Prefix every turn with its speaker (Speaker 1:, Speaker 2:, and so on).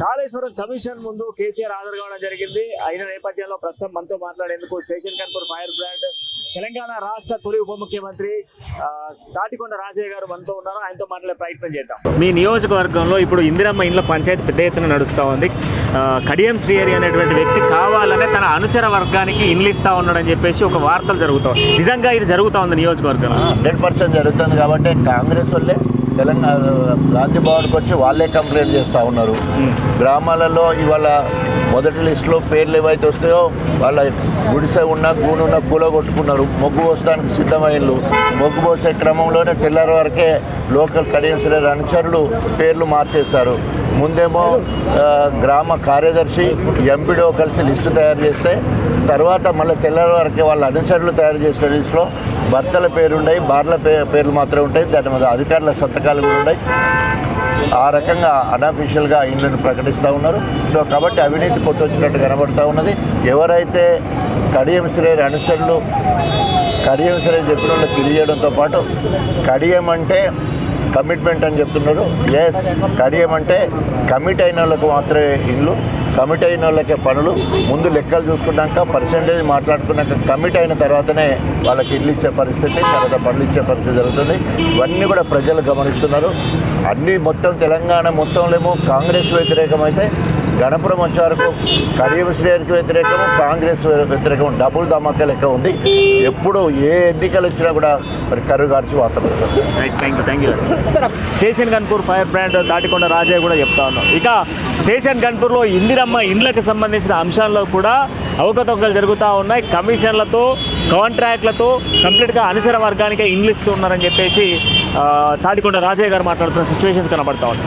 Speaker 1: Kaleshwaram commission ముందు కేసీఆర్ హాజరు కావడం జరిగింది. అయిన నేపథ్యంలో ప్రస్తుతం మనతో మాట్లాడేందుకు station Ghanpur firebrand Telangana రాష్ట్ర తొలి ఉప ముఖ్యమంత్రి తాటికొండ రాజయ్య గారు మనతో ఉన్నారు. ఆయనతో మాట్లాడే ప్రయత్నం చేద్దాం. మీ నియోజకవర్గంలో ఇప్పుడు ఇందిరమ్మ ఇండ్ల పంచాయతీ పెద్ద ఎత్తున నడుస్తూ ఉంది. కడియం శ్రీహరి అనేటువంటి వ్యక్తి కావాలనే తన అనుచర వర్గానికి ఇండ్లు ఇస్తా ఉన్నాడని చెప్పేసి ఒక వార్తలు జరుగుతాయి నిజంగా ఇది జరుగుతా ఉంది నియోజకవర్గంలో.
Speaker 2: హండ్రెడ్ పర్సెంట్ జరుగుతుంది కాబట్టి కాంగ్రెస్ వాళ్ళే తెలంగాణ గాంధీ భవన్కి వచ్చి వాళ్ళే కంప్లైంట్ చేస్తూ ఉన్నారు. గ్రామాలలో ఇవాళ మొదటి లిస్టులో పేర్లు ఏవైతే వస్తాయో వాళ్ళ గుడిసె ఉన్న గూనున్న కూల కొట్టుకున్నారు మొగ్గు పోసడానికి సిద్ధమైనలు మొగ్గు పోసే క్రమంలోనే తెల్లారి వరకే లోకల్ కడియంసరే అనుచరులు పేర్లు మార్చేశారు. ముందేమో గ్రామ కార్యదర్శి ఎంపీడో కలిసి లిస్టు తయారు చేస్తే తర్వాత మళ్ళీ తెల్లారి వరకే వాళ్ళ అనుచరులు తయారు చేసే లిస్టులో భర్తల పేరుండయి బార్ల పే పేర్లు మాత్రమే ఉంటాయి. దాని మీద అధికారుల సంతకాలు కూడా ఉన్నాయి. ఆ రకంగా అన్అఫీషియల్గా ఇండ్లను ప్రకటిస్తూ ఉన్నారు. సో కాబట్టి అవినీతి కొట్టొచ్చినట్టు కనబడుతూ ఉన్నది. ఎవరైతే కడియం శ్రేణి అనుచరులు కడియం శ్రేణి చెప్పిన తెలియడంతో పాటు కడియం అంటే కమిట్మెంట్ అని చెప్తున్నారు. ఎస్ కడియం అంటే కమిట్ అయిన వాళ్ళకు మాత్రమే ఇల్లు కమిట్ అయిన వాళ్ళకే పనులు ముందు లెక్కలు చూసుకున్నాక పర్సంటేజ్ మాట్లాడుకున్నాక కమిట్ అయిన తర్వాతనే వాళ్ళకి ఇల్లు ఇచ్చే పరిస్థితి తర్వాత పనులు ఇచ్చే పరిస్థితి జరుగుతుంది. ఇవన్నీ కూడా ప్రజలు గమనిస్తున్నారు. అన్నీ మొత్తం తెలంగాణ మొత్తంలో కాంగ్రెస్ వ్యతిరేకమైతే గణపురం వచ్చే వరకు కడియం శ్రేణికి వ్యతిరేకము కాంగ్రెస్ వ్యతిరేకం డబుల్ ధమాకా లెక్క ఉంది. ఎప్పుడు ఏ ఎన్నికలు వచ్చినా కూడా మరి కరువు గార్చి వార్త
Speaker 1: thank you thank you station Ghanpur firebrand Thatikonda Rajaiah కూడా చెప్తా ఉన్నాం. ఇక స్టేషన్ గన్పూర్లో ఇందిరమ్మ ఇండ్లకు సంబంధించిన అంశాల్లో కూడా అవకతవకలు జరుగుతూ ఉన్నాయి. కమిషన్లతో కాంట్రాక్ట్లతో కంప్లీట్గా అనుచర వర్గానికి ఇండ్లు ఇస్తూ ఉన్నారని చెప్పేసి తాటికొండ రాజయ్య గారు మాట్లాడుతున్న సిచ్యువేషన్స్ కనబడతా ఉన్నాయి.